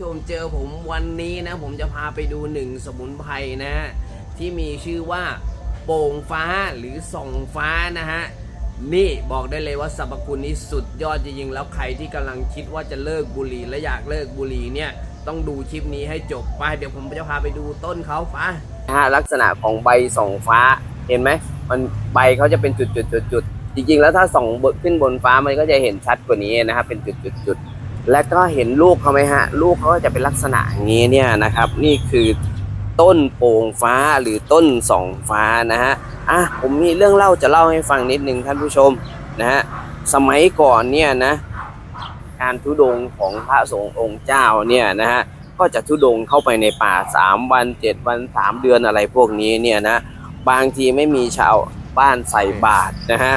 ชมเจอผมวันนี้นะ ผมจะพาไปดูหนึ่งสมุนไพรนะฮะที่มีชื่อว่าโป่งฟ้าหรือส่องฟ้านะฮะนี่บอกได้เลยว่าสรรพคุณนี้สุดยอดจริงๆแล้วใครที่กำลังคิดว่าจะเลิกบุหรี่และอยากเลิกบุหรี่เนี่ยต้องดูคลิปนี้ให้จบไปเดี๋ยวผมจะพาไปดูต้นเขาฟ้าฮะลักษณะของใบส่องฟ้าเห็นไหมมันใบเขาจะเป็นจุดๆๆจริงๆ แล้วถ้าส่องขึ้นบนฟ้ามันก็จะเห็นชัดกว่านี้นะครับเป็นจุดๆ และก็เห็นลูกเขาไหมฮะ ลูกเขาก็จะเป็นลักษณะอย่างนี้เนี่ยนะครับ นี่คือต้นโป่งฟ้าหรือต้นสองฟ้านะฮะ อะผมมีเรื่องเล่าจะเล่าให้ฟังนิดนึงท่านผู้ชมนะฮะ สมัยก่อนเนี่ยนะ การทุดงของพระสงฆ์องค์เจ้าเนี่ยนะฮะ ก็จะทุดงเข้าไปในป่า 3 วัน 7 วัน 3 เดือนอะไรพวกนี้เนี่ยนะ บางทีไม่มีชาวบ้านใส่บาตรนะฮะ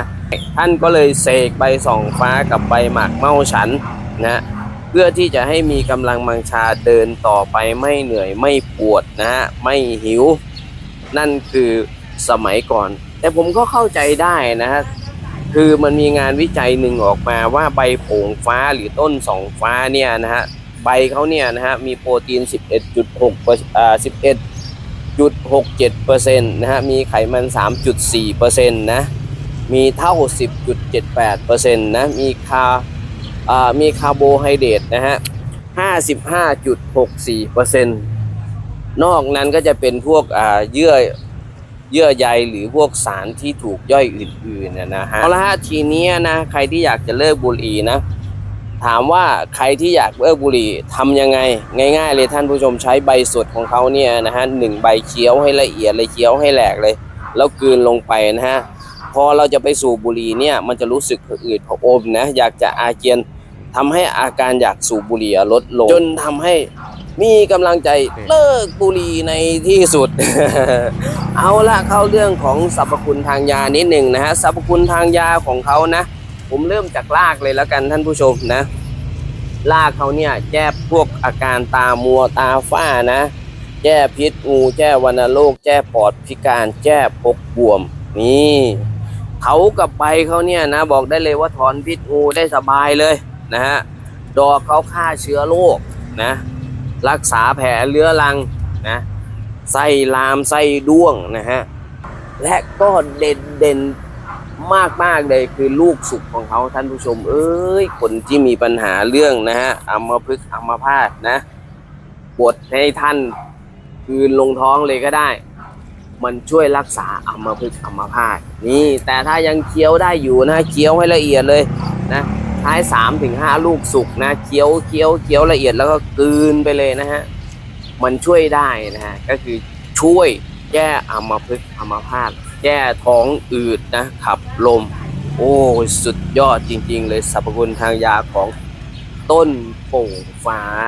ท่านก็เลยเสกใบสองฟ้ากับใบหมากเมาฉันนะ เพื่อที่จะให้มีกำลังมังชาเดินต่อไปไม่เหนื่อยไม่ปวดนะฮะไม่หิว นั่นคือสมัยก่อน แต่ผมก็เข้าใจได้นะฮะคือมันมีงานวิจัยหนึ่งออกมาว่าใบโป่งฟ้าหรือต้นสองฟ้าเนี่ยนะฮะใบเขาเนี่ยนะฮะมีโปรตีน 11.6เอร์อ่า11.67เปอร์เซ็นต์นะฮะมีไขมัน 3.4เปอร์เซ็นต์นะมีเท่า 10.78เปอร์เซ็นต์นะมีคาอ่า มีคาร์โบไฮเดรตนะฮะ 55.64เปอร์เซ็นต์นอกนั้นก็จะเป็นพวกอ่าเยื่อเยื่อใยหรือพวกสารที่ถูกย่อยอื่นๆนะนะฮะเอาละฮะทีเนี้ยนะใครที่อยากจะเลิกบุหรี่นะ ถามว่าใครที่อยากเลิกบุหรี่ทำยังไง ง่าย ๆ เลยท่านผู้ชมใช้ใบสดของเขาเนี่ยนะฮะหนึ่งใบเคี้ยวให้ละเอียดเลยเคี้ยวให้แหลกเลย แล้วกลืนลงไปนะฮะ พอเราจะไปสูบบุหรี่เนี่ยมันจะรู้สึกผะอืดผะอมนะอยากจะอาเจียนทำให้อาการอยากสูบบุหรี่ลดลง จนทำให้มีกำลังใจเลิกบุหรี่ในที่สุด เอาละเข้าเรื่องของสรรพคุณทางยานิดหนึ่งนะฮะสรรพคุณทางยาของเขานะ ผมเริ่มจากรากเลยแล้วกันท่านผู้ชมนะรากเขาเนี่ยแก้พวกอาการตามัวตาฝ้านะ แก้พิษงูแก้วัณโรคแก้ปอดพิการแก้ปกบวมนี่ เขากับใบเขาเนี่ยนะบอกได้เลยว่าถอนพิษงูได้สบายเลยนะฮะดอกเขาฆ่าเชื้อโรคนะรักษาแผลเรื้อรังนะไส้ลามไส้ด้วงนะฮะและก็เด่นเด่นมากมากเลยคือลูกสุกของเขาท่านผู้ชม เอ้ยคนที่มีปัญหาเรื่องนะฮะอัมพฤกษ์อัมพาตนะบดให้ท่านคืนลงท้องเลยก็ได้ มันช่วยรักษาอัมพฤกษ์อัมพาตนี่แต่ถ้ายังเคี้ยวได้อยู่นะเคี้ยวให้ละเอียดเลยนะท้ายสามถึงห้าลูกสุกนะเคี้ยวเคี้ยวเคี้ยวละเอียดแล้วก็กลืนไปเลยนะฮะมันช่วยได้นะฮะก็คือช่วยแก้อัมพฤกษ์อัมพาตแก้ท้องอืดนะขับลม โอ้สุดยอดจริง ๆ เลยสรรพคุณทางยาของต้นโป่งฟ้า